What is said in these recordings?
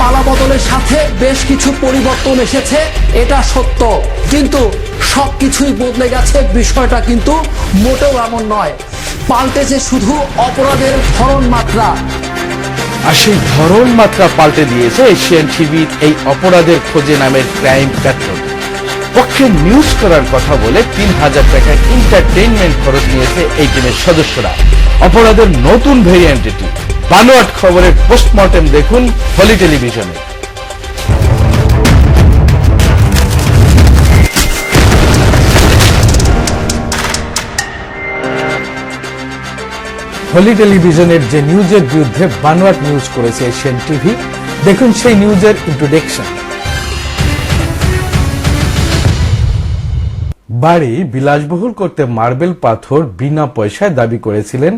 পালাবদলের সাথে বেশ কিছু পরিবর্তন এসেছে, এটা সত্য। কিন্তু সবকিছুই বদলে গেছে, বিষয়টা কিন্তু মোটেও এমন নয়। পাল্টেছে শুধু অপরাধের ধরন মাত্রা। আর সেই ধরন মাত্রা পাল্টে দিয়েছে এশিয়ান টিভির এই অপরাধের খোঁজে নামের ক্রাইম প্যাট্রোল। পক্ষে নিউজ করার কথা বলে তিন হাজার টাকা এন্টারটেইনমেন্ট খরচ নিয়েছে এই টিমের সদস্যরা। অপরাধের নতুন ভেরিয়েন্ট এটি। বানোয়াট খবরের পোস্টমর্টেম দেখুন হলি টেলিভিশনে। হলি টেলিভিশনের যে নিউজের বিরুদ্ধে বানোয়াট নিউজ করেছে এশিয়ান টিভি, দেখুন সেই নিউজের ইন্ট্রোডাকশন বাড়ি বিলাসবহুল করতে মার্বেল পাথর বিনা পয়সায় দাবি করেছিলেন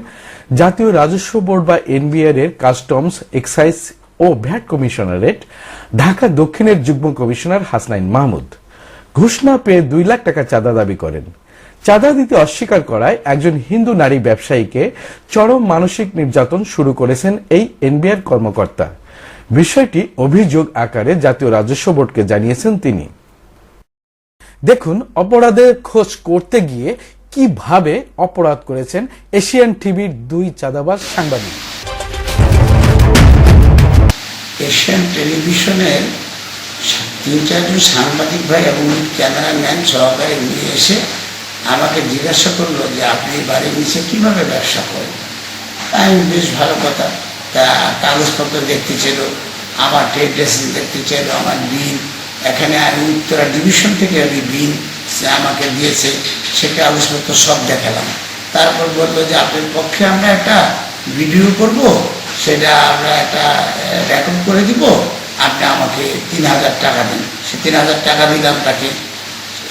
জাতীয় রাজস্ব বোর্ড বা এনবিআর এর কাস্টমস, এক্সাইজ ও ভ্যাট কমিশনারেট, ঢাকা দক্ষিণের যুগ্ম কমিশনার হাসনাইন মাহমুদ। ঘুষ না পেয়ে দুই লাখ টাকা চাঁদা দাবি করেন। চাঁদা দিতে অস্বীকার করায় একজন হিন্দু নারী ব্যবসায়ীকে চরম মানসিক নির্যাতন শুরু করেছেন এই এনবিআর কর্মকর্তা। বিষয়টি অভিযোগ আকারে জাতীয় রাজস্ব বোর্ডকে জানিয়েছেন তিনি। দেখুন, অপরাধের খোঁজ করতে গিয়ে কীভাবে অপরাধ করেছেন এশিয়ান টিভির দুই চাঁদাবাজ সাংবাদিক। এশিয়ান টেলিভিশনের তিন চারজন সাংবাদিক ভাই এবং ক্যামেরাম্যান সহকারে নিয়ে এসে আমাকে জিজ্ঞাসা করল যে আপনি বাড়ির নিচে কীভাবে ব্যবসা করেন? আমি বেশ ভালো কথা। তা কাগজপত্র দেখতে ছিল আমার ট্রেড ড্রেসিং দেখতে চাইলো আমার বিল এখানে আমি উত্তরা ডিভিশন থেকে আমি বিল আমাকে দিয়েছে সে কাগজপত্র সব দেখালাম। তারপর বলল যে আপনার পক্ষে আমরা একটা ভিডিও করব, সেটা আমরা একটা রেকর্ড করে দিব, আপনি আমাকে তিন হাজার টাকা দিন। সে তিন হাজার টাকা দিলাম তাকে।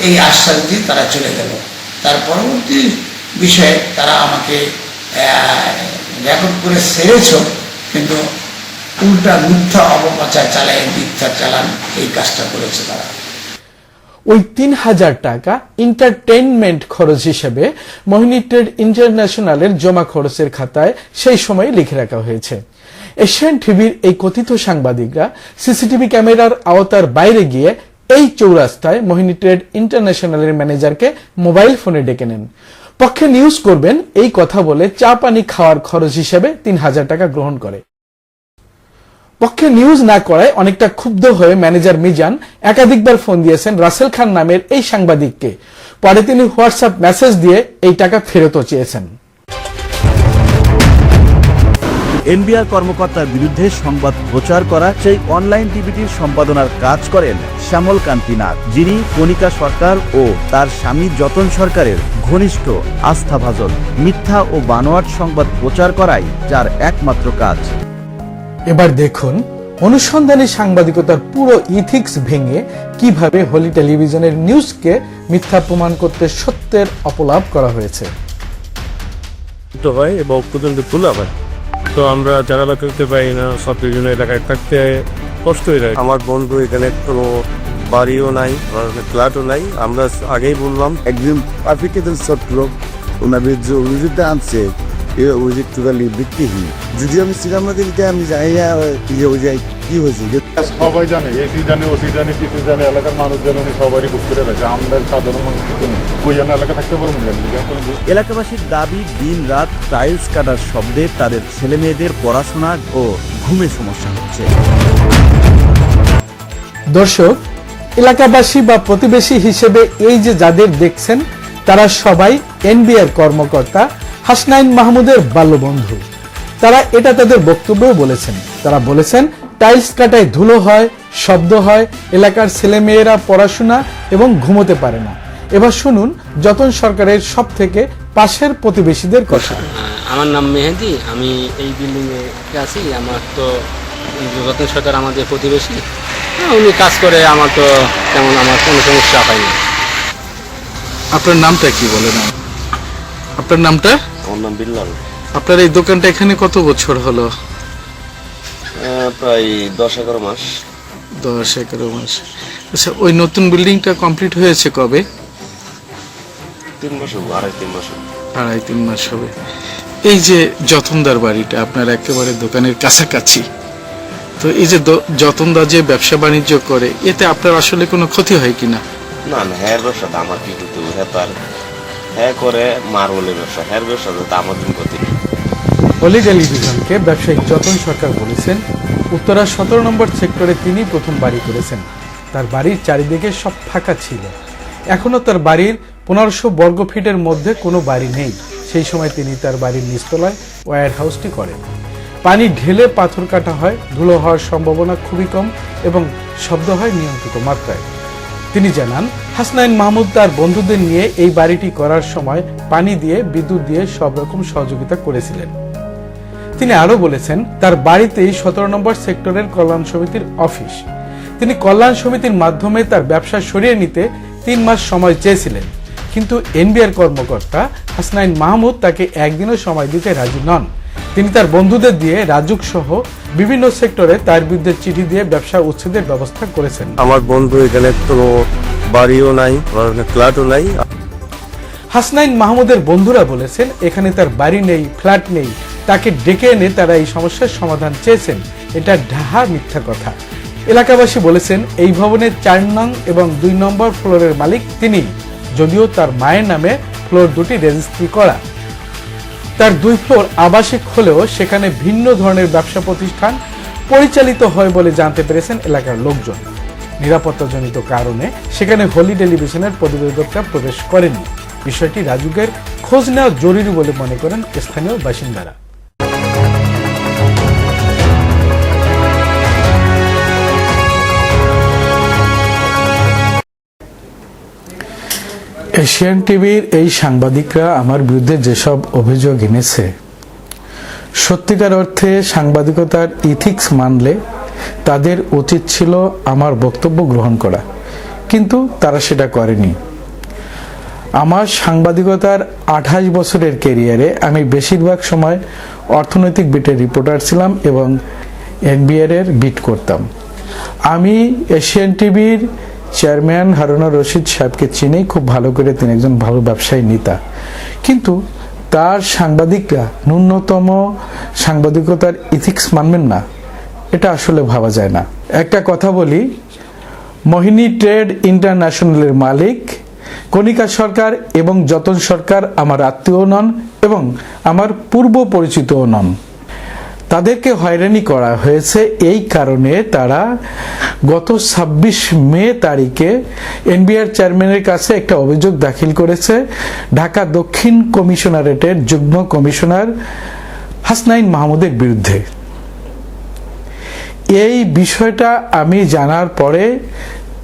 এই আশ্বাস দিয়ে তারা চলে গেল। তার পরবর্তী বিষয়ে তারা আমাকে রেকর্ড করে সেরেছ, কিন্তু উল্টা মিথ্যা অপপ্রচার চালায়, মিথ্যা চালান, এই কাজটা করেছে তারা। ওই তিন হাজার টাকা এন্টারটেইনমেন্ট খরচ হিসেবে মোহিনী ট্রেড ইন্টারন্যাশনালের জমা খরচের খাতায় সেই সময় লিখে রাখা হয়েছে। এশিয়ান টিভির এই কথিত সাংবাদিকরা সিসিটিভি ক্যামেরার আওতার বাইরে গিয়ে এই চৌরাস্তায় মোহিনী ট্রেড ইন্টারন্যাশনালের ম্যানেজারকে মোবাইল ফোনে ডেকে নেন। পক্ষে নিউজ করবেন, এই কথা বলে চা পানি খাওয়ার খরচ হিসেবে তিন হাজার টাকা গ্রহণ করে। পক্ষে নিউজ না করায় অনেকটা ক্ষুব্ধ হয়ে ম্যানেজার মিজান একাধিকবার ফোন দিয়েছেন রাসেল খান নামের এই সাংবাদিককে। পরে তিনি হোয়াটসঅ্যাপ মেসেজ দিয়ে এই টাকা ফেরতও চেয়েছেন। এনবিআর কর্মকর্তার বিরুদ্ধে সংবাদ প্রচার করা সেই অনলাইন টিভিটির সম্পাদনার কাজ করেন শ্যামল কান্তি নাথ, যিনি কণিকা সরকার ও তার স্বামী যতন সরকারের ঘনিষ্ঠ আস্থাভাজন। মিথ্যা ও বানোয়াট সংবাদ প্রচার করাই যার একমাত্র কাজ। এবার দেখুন অনুসন্ধানী সাংবাদিকতার পুরো ইথিক্স ভেঙে কীভাবে হোলি টেলিভিশনের নিউজকে মিথ্যা প্রমাণ করতে সত্যের অপলাপ করা হয়েছে। তো হয় এবং পর্যন্ত খোলা হয় তো আমরা জানালা করতে পারি না সব বিভিন্ন এলাকায় থাকতে কষ্ট হয়ে যায়। আমার বন্ধু এখানে কোনো বাড়িও নাই ফ্ল্যাটও নাই। আমরা আগেই বললাম একজন পারফেক্টের ছাত্র ওনাদের যে অভিযোগটা আনছে। এই অভিযোগ টোটালি ভিত্তিহীন। যদি আমি সিনেমা দিলকে আমি জানি না যে ওই যে কি হয়েছে? সবাই জানে এসি জানে ওসি জানে কিছু জানে এলাকার মানুষ জানে উনি সবারই বুক করে রাখে। আমরা সাধারণ মানুষ কিছু নেই। ওই জন্য এলাকা থাকতে পারব না এলাকাবাসীর দাবি দিন রাত টাইলস কাটার শব্দে তাদের ছেলে মেয়েদের পড়াশোনা ও ঘুমে সমস্যা হচ্ছে। দর্শক এলাকাবাসী বা প্রতিবেশী হিসেবে এই যে যাদের দেখছেন তারা সবাই এনবিআর কর্মকর্তা। হাসনাইন মাহমুদের বাল্যবন্ধু। তারা এটা তাদের বক্তব্যও বলেছেন। তারা বলেছেন টাইলস কাটায় ধুলো হয় শব্দ হয় এলাকার ছেলেমেয়েরা পড়াশোনা এবং ঘুমোতে পারে না। এবার শুনুন যতন সরকারের সব থেকে পাশের প্রতিবেশীদের কথা। আমার নাম মেহেদি আমি এই বিল্ডিং এ আছি। আমার তো রতন সরকার আমাদের প্রতিবেশী হ্যাঁ, উনি কাজ করে আমার তো তেমন আমার কোনো সমস্যা হয়নি। আপনার নামটা কি বলেন? আপনার নামটা? আমার নাম বিল্লাল। আপনার এই দোকানটা এখানে কত বছর হলো? প্রায় দশ এগারো মাস। দশ এগারো মাস। আচ্ছা ওই নতুন বিল্ডিংটা কমপ্লিট হয়েছে কবে? তিন মাস হব আড়াই তিন মাস হব। আড়াই তিন মাস হবে। এই যে যতনদার বাড়িটা আপনার একেবারে দোকানের কাছাকাছি। তো এই যে যতনদা যে ব্যবসা বাণিজ্য করে এতে আপনার আসলে কোনো ক্ষতি হয় কিনা? না না হ্যাঁ ব্যবসাটা আমার কি করতে হবে হ্যাঁ তো আর হ্যাঁ করে মার্বলের ব্যবসা হ্যাঁ ব্যবসাটা তো আমার দিন করতে অলি টেলিভিশনকে ব্যবসায়িক যতন সরকার বলেছেন উত্তরা সতেরো নম্বর সেক্টরে তিনি প্রথম বাড়ি করেছেন। তার বাড়ির চারিদিকে সব ফাঁকা ছিল। এখনও তার বাড়ির পনেরোশো বর্গ ফিটের মধ্যে কোনো বাড়ি নেই। সেই সময় তিনি তার বাড়ির নিচতলায় ওয়্যার হাউসটি করেন। পানি ঢেলে পাথর কাটা হয়, ধুলো হওয়ার সম্ভাবনা খুবই কম এবং শব্দ হয় নিয়ন্ত্রিত মাত্রায়। তিনি জানান, হাসনাইন মাহমুদ তার বন্ধুদের নিয়ে এই বাড়িটি করার সময় পানি দিয়ে, বিদ্যুৎ দিয়ে সব রকম সহযোগিতা করেছিলেন। তিনি আরও বলেছেন, তার বাড়িতেই সতেরো নম্বর সেক্টরের কল্যাণ সমিতির অফিস। তিনি কল্যাণ সমিতির মাধ্যমে তার ব্যবসা সরিয়ে নিতে তিন মাস সময় চেয়েছিলেন। কিন্তু এনবিআর কর্মকর্তা হাসনাইন মাহমুদ তাকে একদিনও সময় দিতে রাজি নন। তিনি তার বন্ধুদের দিয়ে রাজুক সহ বিভিন্ন সেক্টরে তার বিরুদ্ধে চিঠি দিয়ে ব্যবসা উচ্ছেদের ব্যবস্থা করেছেন। আমার বন্ধু এখানে তো বাড়িও নাই ফ্ল্যাটও নাই। হাসনাইন মাহমুদের বন্ধুরা বলেছেন এখানে তার বাড়ি নেই ফ্ল্যাট নেই তাকে ডেকে এনে তারা এই সমস্যার সমাধান চেয়েছেন। এটা ঢাহা মিথ্যা কথা। এলাকাবাসী বলেছেন এই ভবনের চার নং এবং দুই নম্বর ফ্লোরের মালিক তিনি যদিও তার মায়ের নামে ফ্লোর দুটি রেজিস্ট্রি করা। তার দুই ফ্লোর আবাসিক হলেও সেখানে ভিন্ন ধরনের ব্যবসা প্রতিষ্ঠান পরিচালিত হয় বলে জানতে পেরেছেন এলাকার লোকজন। নিরাপত্তাজনিত কারণে সেখানে হোলি টেলিভিশনের প্রতিবেদকরা প্রবেশ করেনি বিষয়টি রাজুকের খোঁজ নেওয়া জরুরি বলে মনে করেন স্থানীয় বাসিন্দারা। এশিয়ান টিভির এই সাংবাদিকরা আমার বিরুদ্ধে যেসব অভিযোগ এনেছে, সত্যিকার অর্থে সাংবাদিকতার ইথিক্স মানলে তাদের উচিত ছিল আমার বক্তব্য গ্রহণ করা, কিন্তু তারা সেটা করেনি। আমার সাংবাদিকতার আঠাশ বছরের কেরিয়ারে আমি বেশিরভাগ সময় অর্থনৈতিক বিটের রিপোর্টার ছিলাম এবং এনবিআর এর বিট করতাম। আমি এশিয়ান টিভির চেয়ারম্যান হারুনা রশিদ সাহেবকে চিনি খুব ভালো করে তিনি একজন ভালো ব্যবসায়ী নেতা। কিন্তু তার সাংবাদিকরা ন্যূনতম সাংবাদিকতার ইথিক্স মানবেন না। এটা আসলে ভাবা যায় না। একটা কথা বলি, মোহিনী ট্রেড ইন্টারন্যাশনালের মালিক, কণিকা সরকার এবং যতন সরকার আমার আত্মীয় নন এবং আমার পূর্ব পরিচিতও নন। তাদেরকে হয়রানি করা হয়েছে। এই কারণে তারা গত ছাব্বিশ মে তারিখে এনবিআর চেয়ারম্যানের কাছে একটা অভিযোগ দাখিল করেছে। ঢাকা দক্ষিণ কমিশনারেটের যুগ্ম কমিশনার হাসনাইন মাহমুদের বিরুদ্ধে। এই বিষয়টা আমি জানার পরে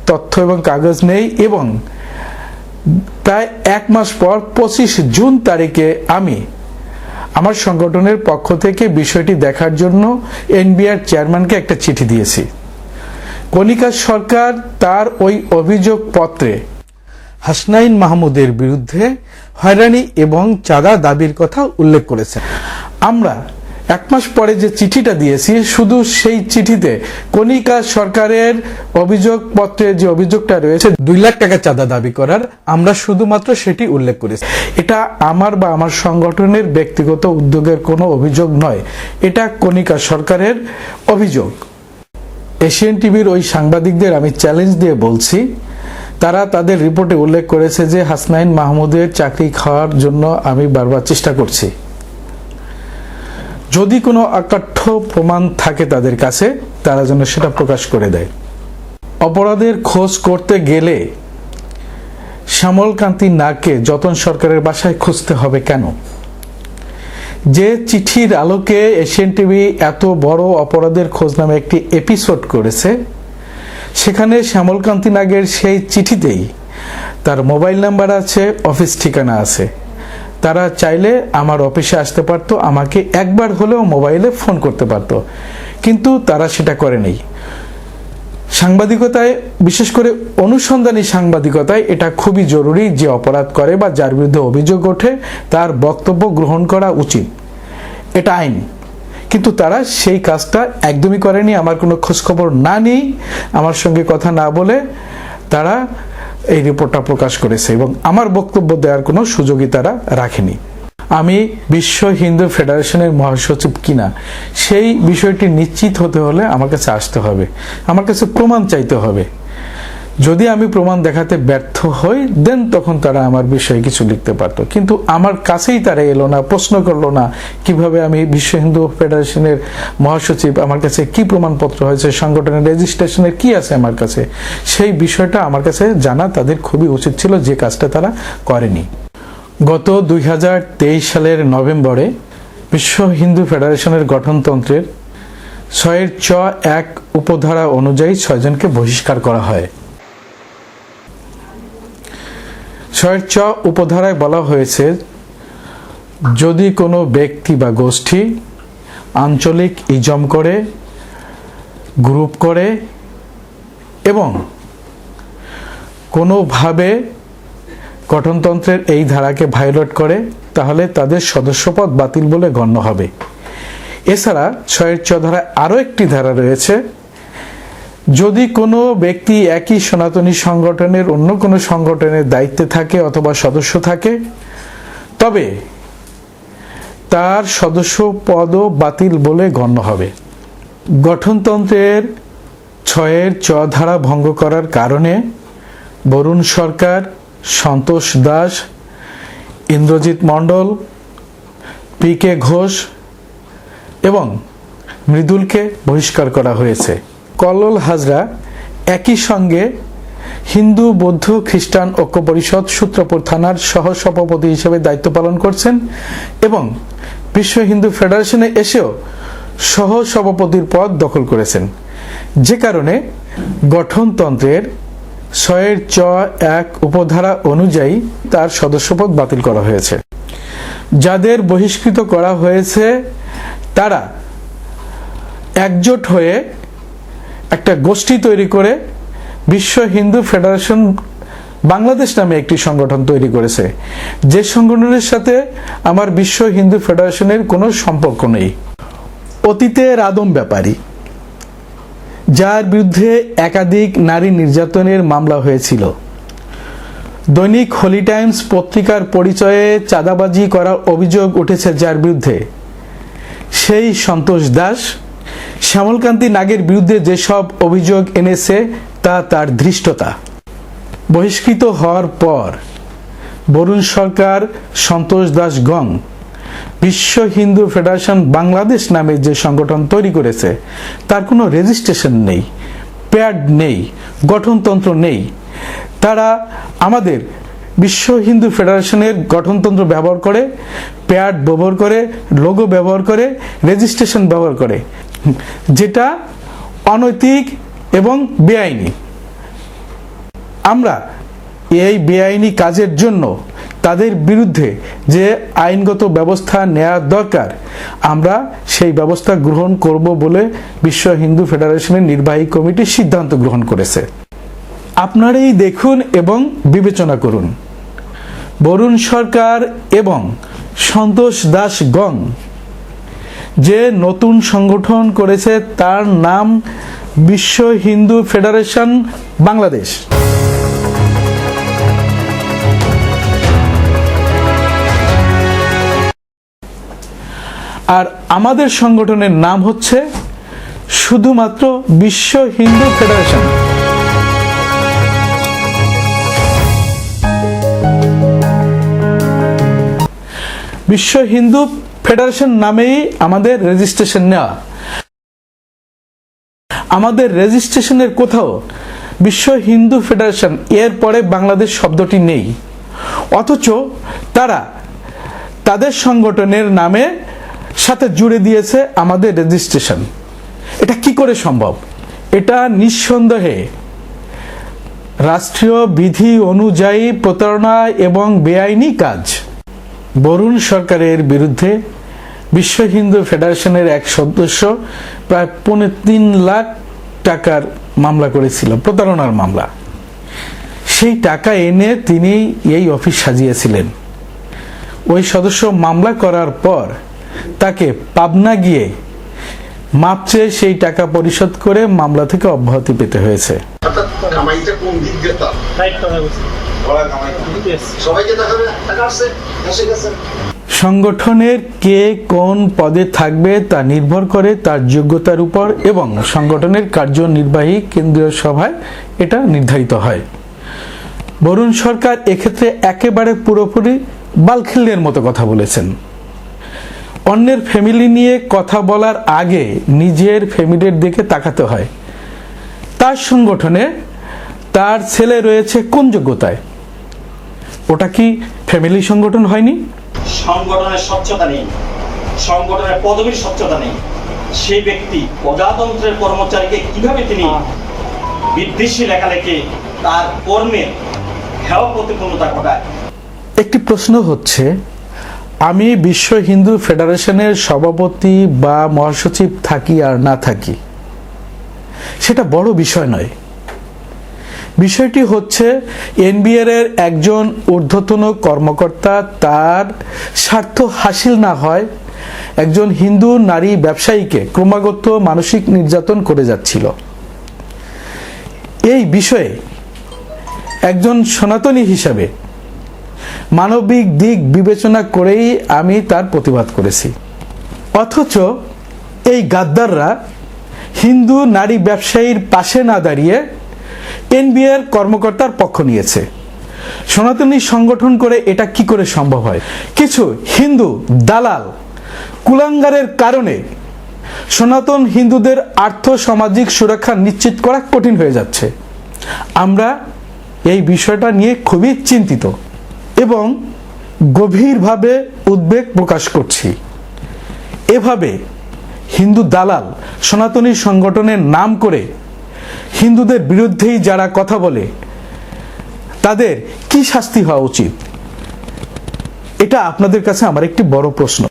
তথ্য এবং কাগজ নেই এবং প্রায় এক মাস পর পঁচিশ জুন তারিখে আমি আমার সংগঠনের পক্ষ থেকে বিষয়টি দেখার জন্য এনবিআর চেয়ারম্যানকে একটা চিঠি দিয়েছি। কণিকা সরকার তার ওই অভিযোগ পত্রে হাসনাইন মাহমুদের বিরুদ্ধে হয়রানি এবং চাঁদা দাবির কথা উল্লেখ করেছেন। আমরা এক মাস পরে যে চিঠিটা দিয়েছি, শুধু সেই চিঠিতে কণিকা সরকারের অভিযোগ পত্রে যে অভিযোগটা রয়েছে, দুই লাখ টাকা চাঁদা দাবি করার, আমরা শুধুমাত্র সেটি উল্লেখ করেছি। এটা আমার বা আমার সংগঠনের ব্যক্তিগত উদ্যোগের কোনো অভিযোগ নয়, এটা কণিকা সরকারের অভিযোগ। এশিয়ান টিভির ওই সাংবাদিকদের আমি চ্যালেঞ্জ দিয়ে বলছি, তারা তাদের রিপোর্টে উল্লেখ করেছে যে হাসনাইন মাহমুদের চাকরি খাওয়ার জন্য আমি বারবার চেষ্টা করছি। যদি কোনো অকাঠ্য প্রমাণ থাকে তাদের কাছে, তারা যেন সেটা প্রকাশ করে দেয়। অপরাধের খোঁজ করতে গেলে শ্যামলকান্তি নাগকে যতন সরকারের বাসায় খুঁজতে হবে কেন? যে চিঠির আলোকে এশিয়ান টিভি এত বড় অপরাধের খোঁজ নামে একটি এপিসোড করেছে, সেখানে শ্যামলকান্তি নাগের সেই চিঠিতেই তার মোবাইল নাম্বার আছে, অফিস ঠিকানা আছে। তারা চাইলে আমার অফিসে আসতে পারতো, আমাকে একবার হলেও মোবাইলে ফোন করতে পারতো। কিন্তু তারা সেটা করেনি সাংবাদিকতায়, বিশেষ করে অনুসন্ধানী সাংবাদিকতায় এটা খুবই জরুরি যে অপরাধ করে বা যার বিরুদ্ধে অভিযোগ ওঠে, তার বক্তব্য গ্রহণ করা উচিত। এটা আইন। কিন্তু তারা সেই কাজটা একদমই করেনি। আমার কোনো খোঁজখবর না নেই আমার সঙ্গে কথা না বলে তারা এই রিপোর্টটা প্রকাশ করেছে এবং আমার বক্তব্য দেওয়ার কোনো সুযোগই তারা রাখেনি। আমি বিশ্ব হিন্দু ফেডারেশনের মহাসচিব কিনা, সেই বিষয়টি নিশ্চিত হতে হলে আমার কাছে আসতে হবে। আমার কাছে প্রমাণ চাইতে হবে। যদি আমি প্রমাণ দেখাতে ব্যর্থ হই দেন তখন তারা আমার বিষয়ে কিছু লিখতে পারতো। কিন্তু আমার কাছেই তারা এলো না, প্রশ্ন করল না, কীভাবে আমি বিশ্ব হিন্দু ফেডারেশনের মহাসচিব, আমার কাছে কি প্রমাণপত্র হয়েছে, সংগঠনের রেজিস্ট্রেশনের কি আছে আমার কাছে, সেই বিষয়টা আমার কাছে জানা তাদের খুবই উচিত ছিল, যে কাজটা তারা করেনি। গত দুই হাজার তেইশ সালের নভেম্বরে বিশ্ব হিন্দু ফেডারেশনের গঠনতন্ত্রের ছয়ের চ এক উপধারা অনুযায়ী ছয়জনকে বহিষ্কার করা হয়। ছয়ের উপধারায় বলা হয়েছে, যদি কোনো ব্যক্তি বা গোষ্ঠী আঞ্চলিক ইজম করে, গ্রুপ করে এবং কোনোভাবে গঠনতন্ত্রের এই ধারাকে ভায়োলেট করে, তাহলে তাদের সদস্যপদ বাতিল বলে গণ্য হবে। এছাড়া ছয়ের চ ধারায় আরও একটি ধারা রয়েছে যদি কোনো ব্যক্তি একই সনাতনী সংগঠনের অন্য কোনো সংগঠনের দায়িত্বে থাকে অথবা সদস্য থাকে, তবে তার সদস্য পদও বাতিল বলে গণ্য হবে। গঠনতন্ত্রের ছয়ের চ ধারা ভঙ্গ করার কারণে বরুণ সরকার, সন্তোষ দাস, ইন্দ্রজিৎ মণ্ডল, পি কে ঘোষ এবং মৃদুলকে বহিষ্কার করা হয়েছে। কল্লোল হাজরা একই সঙ্গে হিন্দু, বৌদ্ধ, খ্রিস্টান ঐক্য পরিষদ সূত্রপুর থানার সহ সভাপতি হিসেবে দায়িত্ব পালন করছেন এবং বিশ্ব হিন্দু ফেডারেশনে এসেও সহ সভাপতির পদ দখল করেছেন। যে কারণে গঠনতন্ত্রের ছয়ের চ, এক উপধারা অনুযায়ী তার সদস্যপদ বাতিল করা হয়েছে। যাদের বহিষ্কৃত করা হয়েছে, তারা একজোট হয়ে একটা গোষ্ঠী তৈরি করে বিশ্ব হিন্দু ফেডারেশন বাংলাদেশ নামে একটি সংগঠন তৈরি করেছে। যে সংগঠনের সাথে আমার বিশ্ব হিন্দু ফেডারেশনের কোনো সম্পর্ক নেই। অতীতের আদম ব্যাপারী, যার বিরুদ্ধে একাধিক নারী নির্যাতনের মামলা হয়েছিল। দৈনিক হোলি টাইমস পত্রিকার পরিচয়ে চাঁদাবাজি করার অভিযোগ উঠেছে যার বিরুদ্ধে। সেই সন্তোষ দাস শ্যামলকান্তি নাগের বিরুদ্ধে যেসব অভিযোগ এনেছে, তা তার ধৃষ্টতা। বহিষ্কৃত হওয়ার পর বরুণ সরকার, সন্তোষ দাস গং, বিশ্ব হিন্দু ফেডারেশন বাংলাদেশ নামে যে সংগঠন তৈরি করেছে, তার কোনো রেজিস্ট্রেশন নেই, প্যাড নেই, গঠনতন্ত্র নেই। তারা আমাদের বিশ্ব হিন্দু ফেডারেশনের গঠনতন্ত্র ব্যবহার করে, প্যাড ব্যবহার করে, লোগো ব্যবহার করে, রেজিস্ট্রেশন ব্যবহার করে। যেটা অনৈতিক এবং বেআইনি। আমরা এই বেআইনি কাজের জন্য তাদের বিরুদ্ধে যে আইনগত ব্যবস্থা নেওয়ার দরকার, আমরা সেই ব্যবস্থা গ্রহণ করব বলে বিশ্ব হিন্দু ফেডারেশনের নির্বাহী কমিটি সিদ্ধান্ত গ্রহণ করেছে। আপনারাই দেখুন এবং বিবেচনা করুন। বরুণ সরকার এবং সন্তোষ দাস গং যে নতুন সংগঠন করেছে তার নাম বিশ্ব হিন্দু ফেডারেশন বাংলাদেশ। আর আমাদের সংগঠনের নাম হচ্ছে শুধুমাত্র বিশ্ব হিন্দু ফেডারেশন। বিশ্ব হিন্দু ফেডারেশন নামেই আমাদের রেজিস্ট্রেশন নেওয়া। আমাদের রেজিস্ট্রেশনের কোথাও বিশ্ব হিন্দু ফেডারেশন, এর পরে বাংলাদেশ শব্দটি নেই। অথচ তারা তাদের সংগঠনের নামে সাথে জুড়ে দিয়েছে আমাদের রেজিস্ট্রেশন। এটা কি করে সম্ভব? এটা নিঃসন্দেহে রাষ্ট্রীয় বিধি অনুযায়ী প্রতারণা এবং বেআইনি কাজ। বরুণ সরকারের বিরুদ্ধে বিশ্ব হিন্দু ফেডারেশনের এক সদস্য প্রায় পৌনে তিন লাখ টাকার মামলা করেছিল প্রতারণার মামলা। সেই টাকা এনে তিনি এই অফিস সাজিয়েছিলেন। ওই সদস্য মামলা করার পর তাকে পাবনা গিয়ে মাপ চেয়ে সেই টাকা পরিশোধ করে মামলা থেকে অব্যাহতি পেতে হয়েছে। সবাইকে দেখাবে? টাকা আসছে? এসে গেছে। সংগঠনের কে কোন পদে থাকবে তা নির্ভর করে তার যোগ্যতার উপর এবং সংগঠনের কার্যনির্বাহী কেন্দ্রীয় সভায় এটা নির্ধারিত হয়। বরুণ সরকার এক্ষেত্রে একেবারে পুরোপুরি বালখিল্যের মতো কথা বলেছেন। অন্যের ফ্যামিলি নিয়ে কথা বলার আগে নিজের ফ্যামিলির দিকে তাকাতে হয়। তার সংগঠনে তার ছেলে রয়েছে কোন যোগ্যতায়? ওটা কি ফ্যামিলি সংগঠন হয়নি? সংগঠনের স্বচ্ছতা নেই সংগঠনের পদবীর স্বচ্ছতা নেই। সেই ব্যক্তি প্রজাতন্ত্রের কর্মচারীকে কীভাবে তিনি বিদ্বেষী লেখালেখি তার কর্মের হেয় প্রতিপূর্ণতা ঘটায়? একটি প্রশ্ন হচ্ছে আমি বিশ্ব হিন্দু ফেডারেশনের সভাপতি বা মহাসচিব থাকি আর না থাকি সেটা বড় বিষয় নয়। বিষয়টি হচ্ছে, এনবিআর এর একজন ঊর্ধ্বতন কর্মকর্তা তার স্বার্থ হাসিল না হয়, একজন হিন্দু নারী ব্যবসায়ীকে ক্রমাগত মানসিক নির্যাতন করে যাচ্ছিল। এই বিষয়ে একজন সনাতনী হিসাবে মানবিক দিক বিবেচনা করেই আমি তার প্রতিবাদ করেছি। অথচ এই গাদ্দাররা হিন্দু নারী ব্যবসায়ীর পাশে না দাঁড়িয়ে এনবিআর কর্মকর্তার পক্ষ নিয়েছে। সনাতনী সংগঠন করে এটা কি করে সম্ভব হয়? কিছু হিন্দু দালাল কুলাঙ্গারের কারণে সনাতন হিন্দুদের আর্থ সামাজিক সুরক্ষা নিশ্চিত করা কঠিন হয়ে যাচ্ছে। আমরা এই বিষয়টা নিয়ে খুবই চিন্তিত এবং গভীরভাবে উদ্বেগ প্রকাশ করছি। এভাবে হিন্দু দালাল সনাতনী সংগঠনের নাম করে হিন্দুদের বিরুদ্ধেই যারা কথা বলে, তাদের কি শাস্তি হওয়া উচিত? এটা আপনাদের কাছে আমার একটি বড় প্রশ্ন।